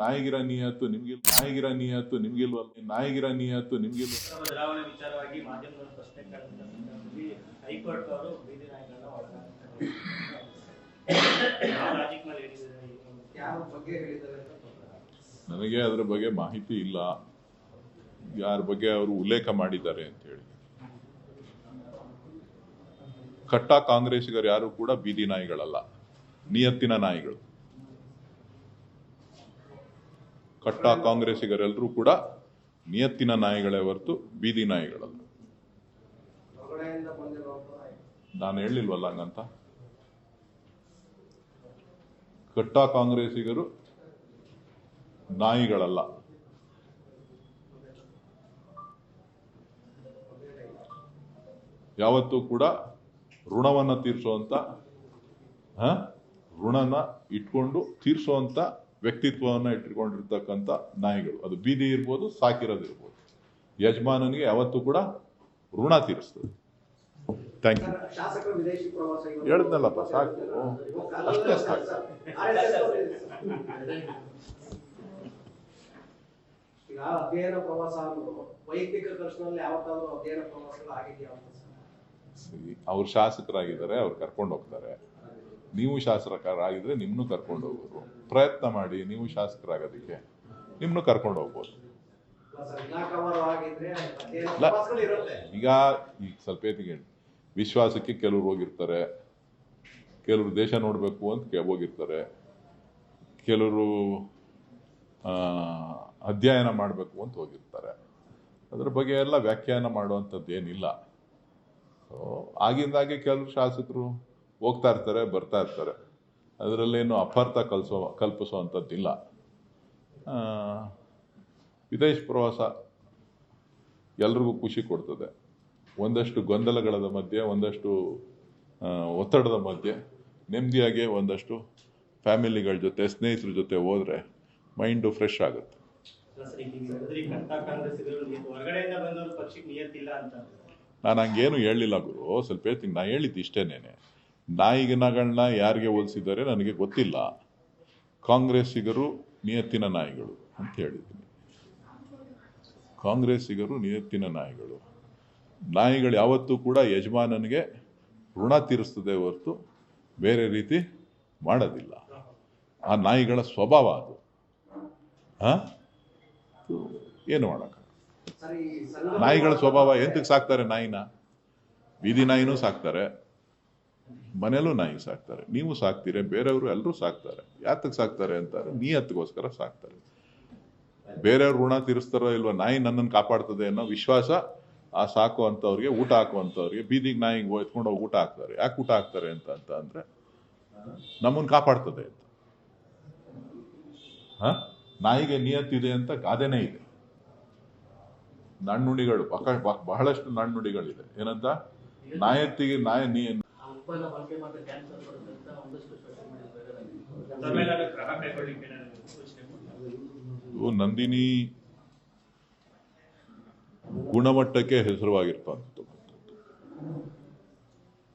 ನಾಯಿಗಿರ ನಿಯತ್ತು ನಿಮ್ಗೆ ನಾಯಿಗಿರ ನಿಯತ್ತು ನಿಮ್ಗಿಲ್ವಲ್ಲ ನಾಯಿಗಿರ ನಿಯತ್ತು ನಿಮ್ಗಿಲ್ವ ಬದಲಾವಣೆ ವಿಚಾರವಾಗಿ ಮಾಧ್ಯಮದವರು ಪ್ರಶ್ನೆ ಹೈಕೋರ್ಟ್ ಅವರು ಬೀದಿ ನಾಯಿಗಳನ್ನ. ನನಗೆ ಅದರ ಬಗ್ಗೆ ಮಾಹಿತಿ ಇಲ್ಲ. ಯಾರ ಬಗ್ಗೆ ಅವರು ಉಲ್ಲೇಖ ಮಾಡಿದ್ದಾರೆ ಅಂತ ಹೇಳಿ. ಕಟ್ಟ ಕಾಂಗ್ರೆಸ್ಸಿಗರು ಯಾರು ಕೂಡ ಬೀದಿ ನಾಯಿಗಳಲ್ಲ. ನಿಯತ್ತಿನ ನಾಯಿಗಳು. ಕಟ್ಟ ಕಾಂಗ್ರೆಸ್ಸಿಗರೆಲ್ಲರೂ ಕೂಡ ನಿಯತ್ತಿನ ನಾಯಿಗಳೇ ಹೊರತು ಬೀದಿ ನಾಯಿಗಳಲ್ಲ. ನಾನು ಹೇಳಿಲ್ವಲ್ಲ ಹಂಗಂತ? ಕಟ್ಟ ಕಾಂಗ್ರೆಸ್ಸಿಗರು ನಾಯಿಗಳಲ್ಲ. ಯಾವತ್ತೂ ಕೂಡ ಋಣವನ್ನ ತೀರಿಸುವಂತ ಹ? ಋಣನ ಇಟ್ಕೊಂಡು ತೀರಿಸುವಂತ ವ್ಯಕ್ತಿತ್ವವನ್ನ ಇಟ್ಟುಕೊಂಡಿರ್ತಕ್ಕಂಥ ನಾಯಿಗಳು ಅದು ಬೀದಿ ಇರ್ಬೋದು ಸಾಕಿರೋದಿರ್ಬೋದು ಯಜಮಾನನಿಗೆ ಯಾವತ್ತೂ ಕೂಡ ಋಣ ತೀರಿಸ್ತದೆ ಥ್ಯಾಂಕ್ ಯು ಹೇಳಿದ್ನಲ್ಲಪ್ಪ ಸಾಕು. ಅಷ್ಟೇ ಸಾಕು. ಸರ್, RSS ಅವರು ಇದೆ ಸರ್. ಈಗ ಅಧ್ಯಯನ ಪ್ರವಾಸ ಅನ್ನೋದು ವೈಯಕ್ತಿಕ ಖರ್ಚಿನಲ್ಲಿ ಯಾವತ್ತಾದ್ರೂ ಅಧ್ಯಯನ ಪ್ರವಾಸಗಳು ಆಗಿದೆಯಾ ಅವ್ರು ಶಾಸಕರಾಗಿದ್ದಾರೆ ಅವ್ರು ಕರ್ಕೊಂಡು ಹೋಗ್ತಾರೆ ನೀವು ಶಾಸಕರಾಗಿದ್ರೆ ನಿಮ್ಮನ್ನು ಕರ್ಕೊಂಡು ಹೋಗೋರು. ಪ್ರಯತ್ನ ಮಾಡಿ ನೀವು ಶಾಸಕರಾಗೋದಕ್ಕೆ ನಿಮ್ಮನ್ನು ಕರ್ಕೊಂಡು ಹೋಗ್ಬೋದು. ಈಗ ಈಗ ಸ್ವಲ್ಪ ವಿಶ್ವಾಸಕ್ಕೆ ಕೆಲವ್ರು ಹೋಗಿರ್ತಾರೆ. ಕೆಲವರು ದೇಶ ನೋಡಬೇಕು ಅಂತ ಹೋಗಿರ್ತಾರೆ. ಕೆಲವರು ಅಧ್ಯಯನ ಮಾಡಬೇಕು ಅಂತ ಹೋಗಿರ್ತಾರೆ. ಅದ್ರ ಬಗ್ಗೆ ಎಲ್ಲ ವ್ಯಾಖ್ಯಾನ ಮಾಡುವಂಥದ್ದು ಏನಿಲ್ಲ ಸೊ ಆಗಿಂದಾಗೆ ಕೆಲವರು ಶಾಸಕರು ಹೋಗ್ತಾ ಇರ್ತಾರೆ ಬರ್ತಾ ಇರ್ತಾರೆ. ಅದರಲ್ಲೇನು ಅಪಾರ್ಥ ಕಲ್ಸೋ ಕಲ್ಪಿಸುವಂಥದ್ದಿಲ್ಲ. ವಿದೇಶ ಪ್ರವಾಸ ಎಲ್ರಿಗೂ ಖುಷಿ ಕೊಡ್ತದೆ. ಒಂದಷ್ಟು ಗೊಂದಲಗಳ ಮಧ್ಯೆ ಒಂದಷ್ಟು ಒತ್ತಡದ ಮಧ್ಯೆ ನೆಮ್ಮದಿಯಾಗಿ ಒಂದಷ್ಟು ಫ್ಯಾಮಿಲಿಗಳ ಜೊತೆ ಸ್ನೇಹಿತರ ಜೊತೆ ಹೋದರೆ ಮೈಂಡು ಫ್ರೆಶ್ ಆಗುತ್ತೆ. ನಾನು ಹಂಗೇನು ಹೇಳಿಲ್ಲ ಗುರು ಸ್ವಲ್ಪ ಹೇಳ್ತೀನಿ. ನಾನು ಹೇಳಿದ್ದು ಇಷ್ಟೇನೇನೆ. ನಾಯಿಗಿನಗಳನ್ನ ಯಾರಿಗೆ ಹೋಲಿಸಿದ್ದಾರೆ ನನಗೆ ಗೊತ್ತಿಲ್ಲ. ಕಾಂಗ್ರೆಸ್ಸಿಗರು ನಿಯತ್ತಿನ ನಾಯಿಗಳು ಅಂತ ಹೇಳಿದ್ದೀನಿ. ಕಾಂಗ್ರೆಸ್ಸಿಗರು ನಿಯತ್ತಿನ ನಾಯಿಗಳು. ನಾಯಿಗಳು ಯಾವತ್ತೂ ಕೂಡ ಯಜಮಾನನಿಗೆ ಋಣ ತೀರಿಸ್ತದೆ ಹೊರತು ಬೇರೆ ರೀತಿ ಮಾಡೋದಿಲ್ಲ. ಆ ನಾಯಿಗಳ ಸ್ವಭಾವ ಅದು. ಹಾಂ? ಏನು ಮಾಡೋಕ್ಕ ನಾಯಿಗಳ ಸ್ವಭಾವ ಎಂತಕ್ಕೆ ಸಾಕ್ತಾರೆ ನಾಯಿನ? ಬೀದಿ ನಾಯಿನೂ ಸಾಕ್ತಾರೆ. ಮನೇಲೂ ನಾಯಿ ಸಾಕ್ತಾರೆ. ನೀವು ಸಾಕ್ತೀರಿ, ಬೇರೆಯವರು ಎಲ್ಲರೂ ಸಾಕ್ತಾರೆ. ಯಾತಕ್ಕೆ ಸಾಕ್ತಾರೆ ಅಂತಾರೆ? ನೀಯತ್ತಿಗೋಸ್ಕರ ಸಾಕ್ತಾರೆ. ಬೇರೆಯವ್ರ ಋಣ ತೀರಿಸ್ತಾರೋ ಇಲ್ವಾ, ನಾಯಿ ನನ್ನನ್ನು ಕಾಪಾಡ್ತದೆ ಅನ್ನೋ ವಿಶ್ವಾಸ ಆ ಸಾಕುವಂಥವ್ರಿಗೆ, ಊಟ ಹಾಕುವಂಥವ್ರಿಗೆ, ಬೀದಿಗೆ ನಾಯಿಗೆ ಎತ್ಕೊಂಡು ಹೋಗಿ ಊಟ ಹಾಕ್ತಾರೆ. ಯಾಕೆ ಊಟ ಹಾಕ್ತಾರೆ ಅಂತ ಅಂತ ಅಂದ್ರೆ, ನಮ್ಮನ್ನು ಕಾಪಾಡ್ತದೆ ಅಂತ. ಹ? ನಾಯಿಗೆ ನಿಯತ್ತಿದೆ ಅಂತ ಗಾದೆನೇ ಇದೆ. ನಾಣ್ಣುಡಿಗಳು ಬಹಳಷ್ಟು ನಾಣ್ಣುಡಿಗಳಿದೆ ಏನಂತ? ನಾಯತ್ತಿಗೆ ನಾಯ, ನೀ ಉಪ್ಪನ್ನ ಬಳಕೆ ಮಾಡಿದ್ರೆ ಕ್ಯಾನ್ಸರ್ ಬರುತ್ತೆ ಅಂತ ಒಂದಷ್ಟು ಸೋಷಿಯಲ್ ಕ್ರಮ ಕೈಗೊಳ್ಳಿಕ್ಕೆ ನಂದಿನಿ ಗುಣಮಟ್ಟಕ್ಕೆ ಹೆಸರುವಾಗಿರ್ತಕ್ಕಂಥದ್ದು.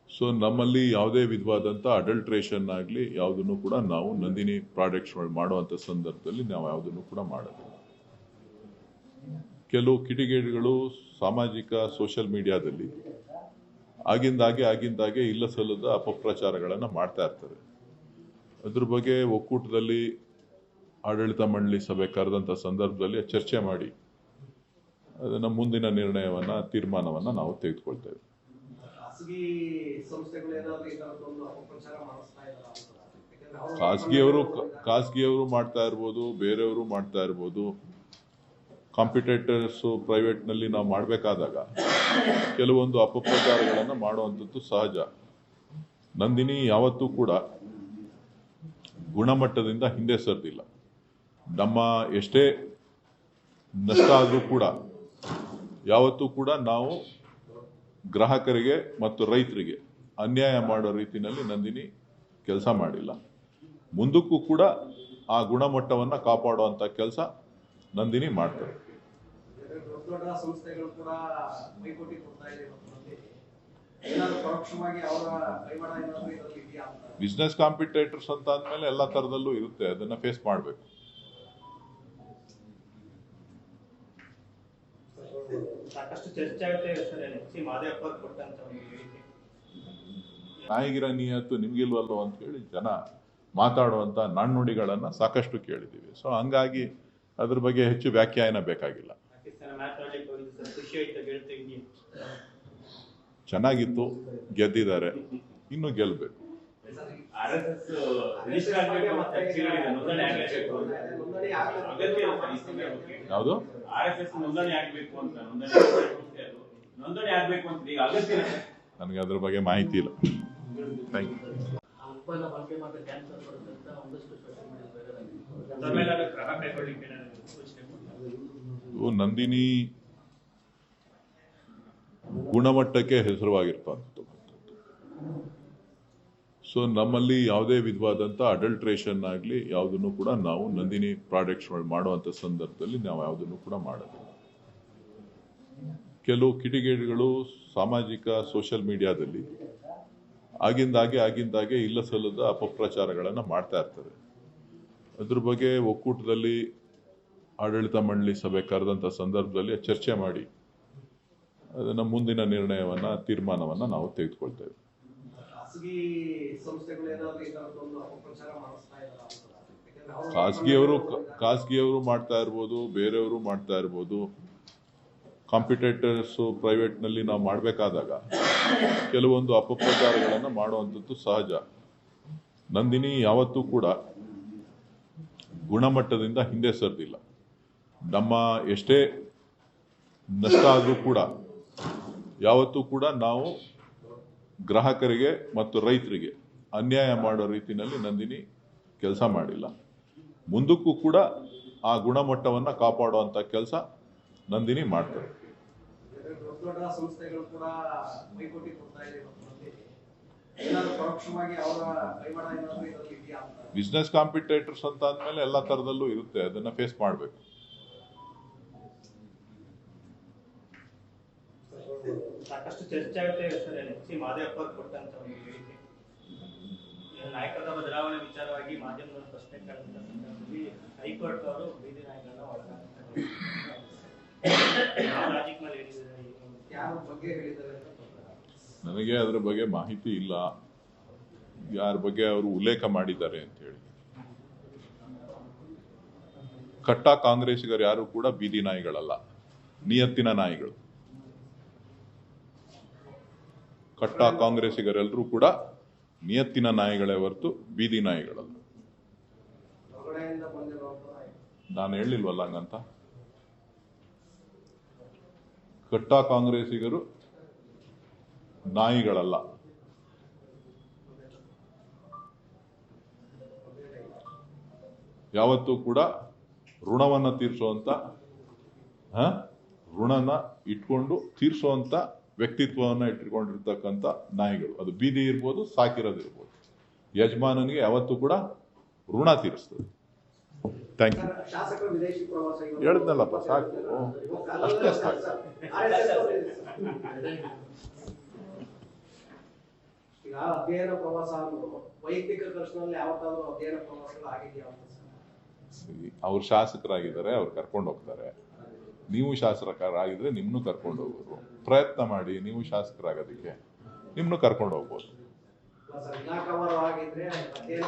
ಸೊ ನಮ್ಮಲ್ಲಿ ಯಾವುದೇ ವಿಧವಾದಂಥ ಅಡಲ್ಟ್ರೇಷನ್ ಆಗಲಿ ಯಾವುದನ್ನು ಕೂಡ ನಾವು ನಂದಿನಿ ಪ್ರಾಡಕ್ಟ್ಸ್ ಮಾಡುವಂಥ ಸಂದರ್ಭದಲ್ಲಿ ನಾವು ಯಾವುದನ್ನು ಕೂಡ ಮಾಡೋದಿಲ್ಲ ಕೆಲವು ಕಿಡಿಗೇಡಿಗಳು ಸಾಮಾಜಿಕ ಸೋಷಿಯಲ್ ಮೀಡಿಯಾದಲ್ಲಿ ಆಗಿಂದಾಗೆ ಆಗಿಂದಾಗೆ ಇಲ್ಲ ಸಲ್ಲದ ಅಪಪ್ರಚಾರಗಳನ್ನು ಮಾಡ್ತಾ ಇರ್ತಾರೆ ಅದ್ರ ಬಗ್ಗೆ ಒಕ್ಕೂಟದಲ್ಲಿ ಆಡಳಿತ ಮಂಡಳಿ ಸಭೆ ಕರೆದಂಥ ಸಂದರ್ಭದಲ್ಲಿ ಚರ್ಚೆ ಮಾಡಿ ಅದನ್ನು ಮುಂದಿನ ನಿರ್ಣಯವನ್ನು ತೀರ್ಮಾನವನ್ನು ನಾವು ತೆಗೆದುಕೊಳ್ತೇವೆ. ಖಾಸಗಿಯವರು ಖಾಸಗಿಯವರು ಮಾಡ್ತಾ ಇರ್ಬೋದು ಬೇರೆಯವರು ಮಾಡ್ತಾ ಇರ್ಬೋದು. ಕಾಂಪಿಟೇಟರ್ಸ್ ಪ್ರೈವೇಟ್ನಲ್ಲಿ ನಾವು ಮಾಡಬೇಕಾದಾಗ ಕೆಲವೊಂದು ಅಪಪ್ರಚಾರಗಳನ್ನು ಮಾಡುವಂಥದ್ದು ಸಹಜ. ನಂದಿನಿ ಯಾವತ್ತೂ ಕೂಡ ಗುಣಮಟ್ಟದಿಂದ ಹಿಂದೆ ಸರಿದಿಲ್ಲ. ನಮ್ಮ ಎಷ್ಟೇ ನಷ್ಟ ಆದರೂ ಕೂಡ ಯಾವತ್ತೂ ಕೂಡ ನಾವು ಗ್ರಾಹಕರಿಗೆ ಮತ್ತು ರೈತರಿಗೆ ಅನ್ಯಾಯ ಮಾಡೋ ರೀತಿಯಲ್ಲಿ ನಂದಿನಿ ಕೆಲಸ ಮಾಡಿಲ್ಲ. ಮುಂದಕ್ಕೂ ಕೂಡ ಆ ಗುಣಮಟ್ಟವನ್ನು ಕಾಪಾಡುವಂಥ ಕೆಲಸ ನಂದಿನಿ ಮಾಡ್ತಾರೆ ದೊಡ್ಡ ಸಂಸ್ಥೆಗಳು ಕೂಡ ಪೈಪೋಟಿ ಕೊಡ್ತಾ ಇದೆ ಅವರ ಬಿಸ್ನೆಸ್ ಕಾಂಪಿಟೇಟರ್ಸ್ ಅಂತ. ಅಂದ್ಮೇಲೆ ಎಲ್ಲ ತರದಲ್ಲೂ ಇರುತ್ತೆ ಅದನ್ನ ಫೇಸ್ ಮಾಡಬೇಕು. ಸಾಕಷ್ಟು ಚರ್ಚೆ ಆಗುತ್ತೆ ಸರ್ ಕೊಟ್ಟಂತ ನಾಯಿಗಿರ ನಿಯತ್ತು ನಿಮ್ಗಿಲ್ವಲ್ಲೋ ಅಂತ ಹೇಳಿ ಜನ ಮಾತಾಡುವಂತ ನಾಣ್ಣುಡಿಗಳನ್ನ ಸಾಕಷ್ಟು ಕೇಳಿದೀವಿ ಸೊ ಹಂಗಾಗಿ ಅದ್ರ ಬಗ್ಗೆ ಹೆಚ್ಚು ವ್ಯಾಖ್ಯಾನ ಬೇಕಾಗಿಲ್ಲ. ಖುಷಿ ಆಯ್ತು ಗೆಲ್ತಾ ಇದೀನಿ ಚೆನ್ನಾಗಿತ್ತು ಗೆದ್ದಿದ್ದಾರೆ ಇನ್ನು ಬಗ್ಗೆ. ಯಾವುದು? ನನಗೆ ಅದ್ರ ಬಗ್ಗೆ ಮಾಹಿತಿ ಇಲ್ಲ. ಥ್ಯಾಂಕ್ ಯು ನಂದಿನಿ ಗುಣಮಟ್ಟಕ್ಕೆ ಹೆಸರುವಾಗಿರ್ತಂಥದ್ದು ಸೊ ನಮ್ಮಲ್ಲಿ ಯಾವುದೇ ವಿಧವಾದಂಥ ಅಡಲ್ಟ್ರೇಷನ್ ಆಗಲಿ ಯಾವುದನ್ನು ಕೂಡ ನಾವು ನಂದಿನಿ ಪ್ರಾಡಕ್ಟ್ಸ್ಗಳು ಮಾಡುವಂಥ ಸಂದರ್ಭದಲ್ಲಿ ನಾವು ಯಾವುದನ್ನು ಕೂಡ ಮಾಡೋದು ಕೆಲವು ಕಿಡಿಗೇಡಿಗಳು ಸಾಮಾಜಿಕ ಸೋಷಿಯಲ್ ಮೀಡಿಯಾದಲ್ಲಿ ಆಗಿಂದಾಗೆ ಆಗಿಂದಾಗೆ ಇಲ್ಲ ಸಲ್ಲದ ಅಪಪ್ರಚಾರಗಳನ್ನು ಮಾಡ್ತಾ ಇರ್ತಾರೆ. ಅದ್ರ ಬಗ್ಗೆ ಒಕ್ಕೂಟದಲ್ಲಿ ಆಡಳಿತ ಮಂಡಳಿ ಸಭೆ ಕರೆದಂಥ ಸಂದರ್ಭದಲ್ಲಿ ಚರ್ಚೆ ಮಾಡಿ ಅದನ್ನು ಮುಂದಿನ ನಿರ್ಣಯವನ್ನು ತೀರ್ಮಾನವನ್ನು ನಾವು ತೆಗೆದುಕೊಳ್ತೇವೆ. ಖಾಸಗಿಯವರು ಖಾಸಗಿಯವರು ಮಾಡ್ತಾ ಇರ್ಬೋದು ಬೇರೆಯವರು ಮಾಡ್ತಾ ಇರ್ಬೋದು. ಕಾಂಪಿಟೇಟರ್ಸು ಪ್ರೈವೇಟ್ನಲ್ಲಿ ನಾವು ಮಾಡಬೇಕಾದಾಗ ಕೆಲವೊಂದು ಅಪಪ್ರಚಾರಗಳನ್ನು ಮಾಡುವಂಥದ್ದು ಸಹಜ. ನಂದಿನಿ ಯಾವತ್ತೂ ಕೂಡ ಗುಣಮಟ್ಟದಿಂದ ಹಿಂದೆ ಸರಿದಿಲ್ಲ. ನಮ್ಮ ಎಷ್ಟೇ ನಷ್ಟ ಆದರೂ ಕೂಡ ಯಾವತ್ತೂ ಕೂಡ ನಾವು ಗ್ರಾಹಕರಿಗೆ ಮತ್ತು ರೈತರಿಗೆ ಅನ್ಯಾಯ ಮಾಡೋ ರೀತಿಯಲ್ಲಿ ನಂದಿನಿ ಕೆಲಸ ಮಾಡಿಲ್ಲ. ಮುಂದಕ್ಕೂ ಕೂಡ ಆ ಗುಣಮಟ್ಟವನ್ನು ಕಾಪಾಡುವಂಥ ಕೆಲಸ ನಂದಿನಿ ಮಾಡ್ತಾರೆ ಬಿಸ್ನೆಸ್ ಕಾಂಪಿಟೇಟರ್ಸ್ ಅಂತ? ಅಂದಮೇಲೆ ಎಲ್ಲ ಥರದಲ್ಲೂ ಇರುತ್ತೆ. ಅದನ್ನು ಫೇಸ್ ಮಾಡಬೇಕು. ಚರ್ಚೆ ಆಗುತ್ತೆ ಸರ್. ಎಚ್ ಸಿ ಮಾದೇವಪ್ಪ ಕೊಟ್ಟಂತ ಒಂದು ಹೇಳಿಕೆ. ನಾಯಕತ್ವ ಬದಲಾವಣೆ ವಿಚಾರವಾಗಿ ಮಾಧ್ಯಮದವರು ಪ್ರಶ್ನೆ ಕೇಳಿದಂತ ಸಂದರ್ಭದಲ್ಲಿ ಹೈಕೋರ್ಟ್ ಅವರು ಬೀದಿ ನಾಯಕರನ್ನ ಒಳಗಾಗ್ತಾರೆ. ನನಗೆ ಅದರ ಬಗ್ಗೆ ಮಾಹಿತಿ ಇಲ್ಲ. ಯಾರ ಬಗ್ಗೆ ಅವರು ಉಲ್ಲೇಖ ಮಾಡಿದ್ದಾರೆ ಅಂತ ಹೇಳಿ. ಕಟ್ಟ ಕಾಂಗ್ರೆಸ್ಸಿಗರು ಯಾರು ಕೂಡ ಬೀದಿ ನಾಯಿಗಳಲ್ಲ. ನಿಯತ್ತಿನ ನಾಯಿಗಳು. ಕಟ್ಟ ಕಾಂಗ್ರೆಸ್ಸಿಗರೆಲ್ಲರೂ ಕೂಡ ನಿಯತ್ತಿನ ನಾಯಿಗಳೇ ಹೊರತು ಬೀದಿ ನಾಯಿಗಳಲ್ಲ. ನಾನು ಹೇಳಿಲ್ವಲ್ಲ ಹಂಗಂತ? ಕಟ್ಟ ಕಾಂಗ್ರೆಸ್ಸಿಗರು ನಾಯಿಗಳಲ್ಲ. ಯಾವತ್ತೂ ಕೂಡ ಋಣವನ್ನು ತೀರಿಸುವಂತ ಹ? ಋಣನ ಇಟ್ಕೊಂಡು ತೀರಿಸುವಂತ ವ್ಯಕ್ತಿತ್ವವನ್ನ ಇಟ್ಟುಕೊಂಡಿರ್ತಕ್ಕಂಥ ನಾಯಿಗಳು ಅದು ಬೀದಿ ಇರ್ಬೋದು ಸಾಕಿರೋದಿರ್ಬೋದು ಯಜಮಾನನಿಗೆ ಯಾವತ್ತೂ ಕೂಡ ಋಣ ತೀರಿಸ್ತದೆ ಥ್ಯಾಂಕ್ ಯು ಹೇಳಿದ್ನಲ್ಲಪ್ಪ ಸಾಕು. ಅಷ್ಟೇ ಸಾಕು. RSS ಅವರು ಇದೆ ಸರ್. ಈಗ ಅಧ್ಯಯನ ಪ್ರವಾಸ ಅನ್ನೋದು ವೈಯಕ್ತಿಕ ಖರ್ಚಿನಲ್ಲಿ ಯಾವತ್ತಾದ್ರೂ ಅಧ್ಯಯನ ಪ್ರವಾಸಗಳು ಆಗಿದೆಯಾ ಅಂತ ಸರ್? ಅವ್ರು ಶಾಸಕರಾಗಿದ್ದಾರೆ ಅವ್ರು ಕರ್ಕೊಂಡು ಹೋಗ್ತಾರೆ ನೀವು ಶಾಸಕರಾಗಿದ್ರೆ ನಿಮ್ಮನ್ನು ಕರ್ಕೊಂಡು ಹೋಗೋದು. ಪ್ರಯತ್ನ ಮಾಡಿ ನೀವು ಶಾಸಕರಾಗೋದಕ್ಕೆ ನಿಮ್ಮನ್ನು ಕರ್ಕೊಂಡು ಹೋಗ್ಬೋದು.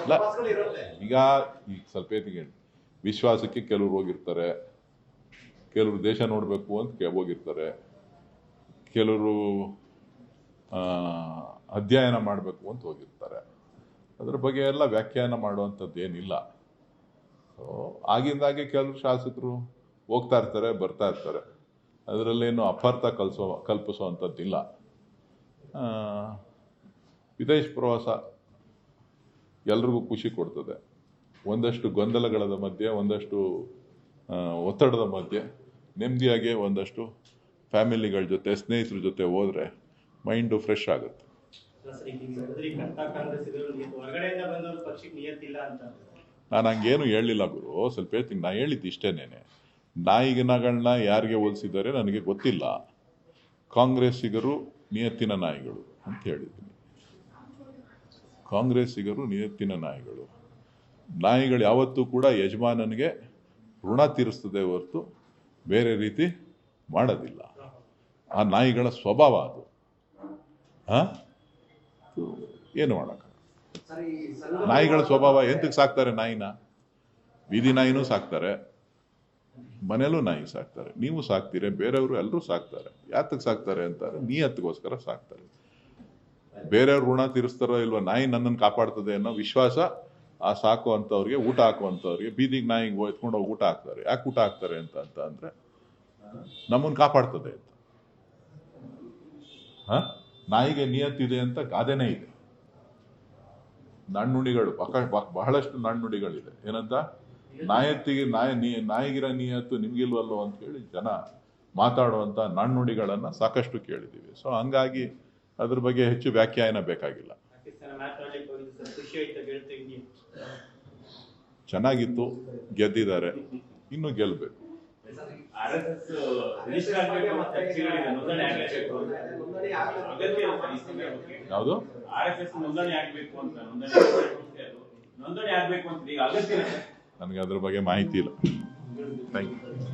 ಇಲ್ಲ, ಈಗ ಈಗ ಸ್ವಲ್ಪ ಹೊತ್ತಿಗೆ ವಿಶ್ವಾಸಕ್ಕೆ ಕೆಲವ್ರು ಹೋಗಿರ್ತಾರೆ. ಕೆಲವರು ದೇಶ ನೋಡಬೇಕು ಅಂತ ಹೋಗಿರ್ತಾರೆ. ಕೆಲವರು ಅಧ್ಯಯನ ಮಾಡಬೇಕು ಅಂತ ಹೋಗಿರ್ತಾರೆ. ಅದ್ರ ಬಗ್ಗೆ ಎಲ್ಲ ವ್ಯಾಖ್ಯಾನ ಮಾಡುವಂಥದ್ದು ಏನಿಲ್ಲ ಸೊ ಆಗಿಂದಾಗೆ ಕೆಲವರು ಶಾಸಕರು ಹೋಗ್ತಾ ಇರ್ತಾರೆ ಬರ್ತಾ ಇರ್ತಾರೆ. ಅದರಲ್ಲೇನು ಅಪಾರ್ಥ ಕಲ್ಸೋ ಕಲ್ಪಿಸೋ ಅಂಥದ್ದಿಲ್ಲ ವಿದೇಶ ಪ್ರವಾಸ ಎಲ್ರಿಗೂ ಖುಷಿ ಕೊಡ್ತದೆ. ಒಂದಷ್ಟು ಗೊಂದಲಗಳ ಮಧ್ಯೆ ಒಂದಷ್ಟು ಒತ್ತಡದ ಮಧ್ಯೆ ನೆಮ್ಮದಿಯಾಗಿ ಒಂದಷ್ಟು ಫ್ಯಾಮಿಲಿಗಳ ಜೊತೆ ಸ್ನೇಹಿತರ ಜೊತೆ ಹೋದರೆ ಮೈಂಡು ಫ್ರೆಶ್ ಆಗುತ್ತೆ. ನಾನು ಹಂಗೇನು ಹೇಳಿಲ್ಲ ಗುರು. ಸ್ವಲ್ಪ ಹೇಳ್ತೀನಿ. ನಾನು ಹೇಳಿದ್ದು ಇಷ್ಟೇನೇನೆ. ನಾಯಿಗಿನಗಳನ್ನ ಯಾರಿಗೆ ಹೋಲಿಸಿದ್ದಾರೆ ನನಗೆ ಗೊತ್ತಿಲ್ಲ. ಕಾಂಗ್ರೆಸ್ಸಿಗರು ನಿಯತ್ತಿನ ನಾಯಿಗಳು ಅಂತ ಹೇಳಿದ್ದೀನಿ. ಕಾಂಗ್ರೆಸ್ಸಿಗರು ನಿಯತ್ತಿನ ನಾಯಿಗಳು. ನಾಯಿಗಳು ಯಾವತ್ತೂ ಕೂಡ ಯಜಮಾನನಿಗೆ ಋಣ ತೀರಿಸ್ತದೆ ಹೊರತು ಬೇರೆ ರೀತಿ ಮಾಡೋದಿಲ್ಲ. ಆ ನಾಯಿಗಳ ಸ್ವಭಾವ ಅದು. ಹಾ? ಏನು ಮಾಡೋಕ್ಕ ನಾಯಿಗಳ ಸ್ವಭಾವ ಎಂತಕ್ಕೆ ಸಾಕ್ತಾರೆ ನಾಯಿನ? ಬೀದಿ ನಾಯಿನೂ ಸಾಕ್ತಾರೆ. ಮನೇಲೂ ನಾಯಿ ಸಾಕ್ತಾರೆ. ನೀವು ಸಾಕ್ತೀರಿ, ಬೇರೆಯವರು ಎಲ್ಲರೂ ಸಾಕ್ತಾರೆ. ಯಾತಕ್ಕೆ ಸಾಕ್ತಾರೆ ಅಂತಾರೆ? ನೀಯತ್ತಿಗೋಸ್ಕರ ಸಾಕ್ತಾರೆ. ಬೇರೆಯವ್ರ ಋಣ ತೀರಿಸ್ತಾರೋ ಇಲ್ವಾ, ನಾಯಿ ನನ್ನನ್ನು ಕಾಪಾಡ್ತದೆ ಅನ್ನೋ ವಿಶ್ವಾಸ ಆ ಸಾಕುವಂಥವ್ರಿಗೆ, ಊಟ ಹಾಕುವಂಥವ್ರಿಗೆ, ಬೀದಿಗೆ ನಾಯಿ ಎತ್ಕೊಂಡು ಹೋಗಿ ಊಟ ಹಾಕ್ತಾರೆ. ಯಾಕೆ ಊಟ ಹಾಕ್ತಾರೆ ಅಂತ ಅಂತ ಅಂದ್ರೆ, ನಮ್ಮನ್ನು ಕಾಪಾಡ್ತದೆ ಅಂತ. ಹ? ನಾಯಿಗೆ ನಿಯತ್ತಿದೆ ಅಂತ ಗಾದೆನೇ ಇದೆ. ನಾಣ್ಣುಡಿಗಳು ಬಹಳಷ್ಟು ನಾಣ್ಣುಡಿಗಳಿದೆ ಏನಂತ? ನಾಯತ್ತಿಗೆ ನಾಯ ನೀ- ನಾಯಿಗಿರ ನೀಯತ್ತು ಅಂತ ಹೇಳಿ ಜನ ಮಾತಾಡುವಂಥ ನಾಣ್ಣುಡಿಗಳನ್ನು ಸಾಕಷ್ಟು ಕೇಳಿದ್ದೀವಿ. ಸೊ ಹಂಗಾಗಿ ಅದ್ರ ಬಗ್ಗೆ ಹೆಚ್ಚು ವ್ಯಾಖ್ಯಾನ ಬೇಕಾಗಿಲ್ಲ. ಚೆನ್ನಾಗಿತ್ತು, ಗೆದ್ದಿದ್ದಾರೆ, ಇನ್ನು ಸಂದರ್ಭಕ್ಕೆ. ಯಾವುದು? ನೋಂದಣಿ ಆಗ್ಬೇಕು ಅಂತ ನನಗೆ ಅದ್ರ ಬಗ್ಗೆ ಮಾಹಿತಿ ಇಲ್ಲ. Thank you